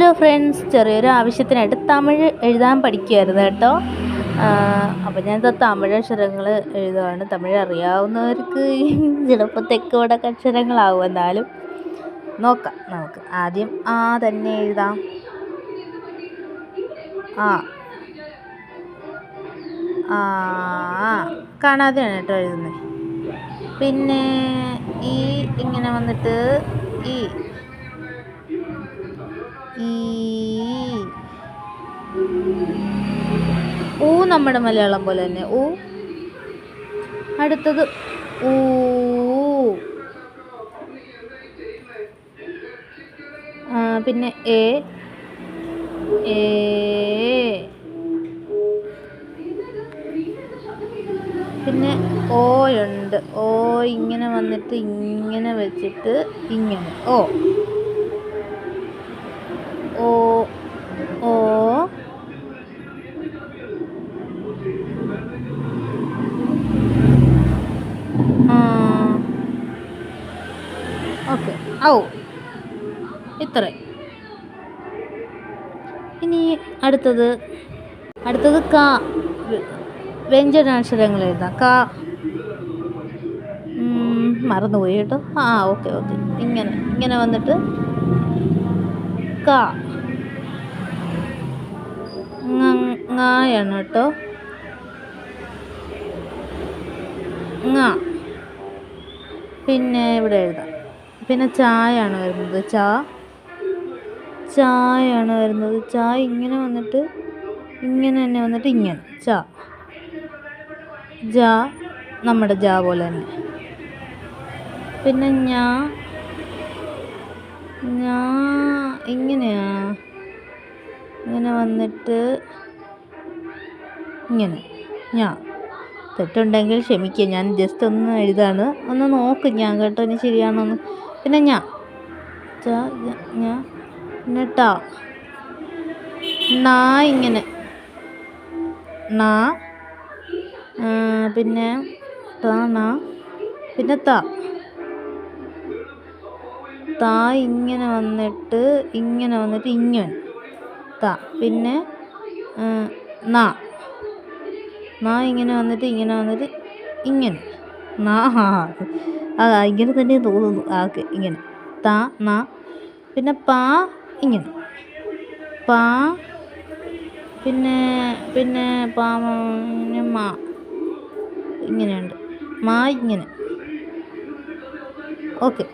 Hello friends ചെറിയൊരു ആവശ്യത്തിനായിട്ട് തമിഴ് എഴുതാൻ പഠിക്കുമായിരുന്നു കേട്ടോ. അപ്പോൾ ഞാൻ തമിഴ് അക്ഷരങ്ങൾ എഴുതുകയാണ് തമിഴ് അറിയാവുന്നവർക്ക് ചിലപ്പോൾ തെക്ക് വടക്ക് അക്ഷരങ്ങളാവും എന്നാലും. നോക്കാം നമുക്ക് ആദ്യം ആ തന്നെ എഴുതാം. ആ. ആ കാണാതെയാണ് കേട്ടോ എഴുതുന്നത് പിന്നെ ഈ ഇങ്ങനെ വന്നിട്ട് ഈ ഊ നമ്മുടെ മലയാളം പോലെ തന്നെ. ഊ. അടുത്തത് ഊ. പിന്നെ എ ഏ. പിന്നെ ഓയുണ്ട് ഓ ഇങ്ങനെ വന്നിട്ട് ഇങ്ങനെ വെച്ചിട്ട് ഇങ്ങനെ. ഓ ഓ ഓ ഓക്കെ. ആവും ഇത്ര. ഇനി അടുത്തത് അടുത്തത് ക വ്യ- വ്യഞ്ജനാക്ഷരങ്ങൾ എഴുതാം. ക. മറന്നുപോയി കേട്ടോ. ആ ഓക്കെ ഓക്കെ. ഇങ്ങനെ ഇങ്ങനെ വന്നിട്ട് ക. ാണ് കേട്ടോ. പിന്നെ ഇവിടെ എഴുതാം. പിന്നെ ചായാണ് വരുന്നത്. ചാ ചായാണ് വരുന്നത്. ചായ ഇങ്ങനെ വന്നിട്ട് ഇങ്ങനെ തന്നെ വന്നിട്ട് ഇങ്ങനെ. ചാ ജാ നമ്മുടെ ജാ പോലെ തന്നെ. പിന്നെ ഞാ ഞാ ഇങ്ങനെയാ. ഇങ്ങനെ വന്നിട്ട് ഇങ്ങനെ. ഞാ തെറ്റുണ്ടെങ്കിൽ ക്ഷമിക്കുക ഞാൻ ജസ്റ്റ് ഒന്ന് എഴുതാണ്. ഒന്ന് നോക്ക് ഞാൻ കേട്ടോ ഇനി ശരിയാണോന്ന്. പിന്നെ ഞാ. ഞ- പിന്നെ ട. നാ ഇങ്ങനെ. നാ പിന്നെ ട നാ പിന്നെ ത. താ ഇങ്ങനെ വന്നിട്ട് ഇങ്ങനെ വന്നിട്ട് ഇങ്ങനെ ത പിന്നെ ന നാ ഇങ്ങനെ വന്നിട്ട് ഇങ്ങനെ വന്നിട്ട് ഇങ്ങനെ നാ ആ ഇങ്ങനെ തന്നെ തോന്നുന്നു. ആക്ക് ഇങ്ങനെ. ത ന പിന്നെ പാ ഇങ്ങനെ. പാ പിന്നെ പിന്നെ പാ പിന്നെ മാ. ഇങ്ങനെയുണ്ട്. മാ ഇങ്ങനെ. ഓക്കെ.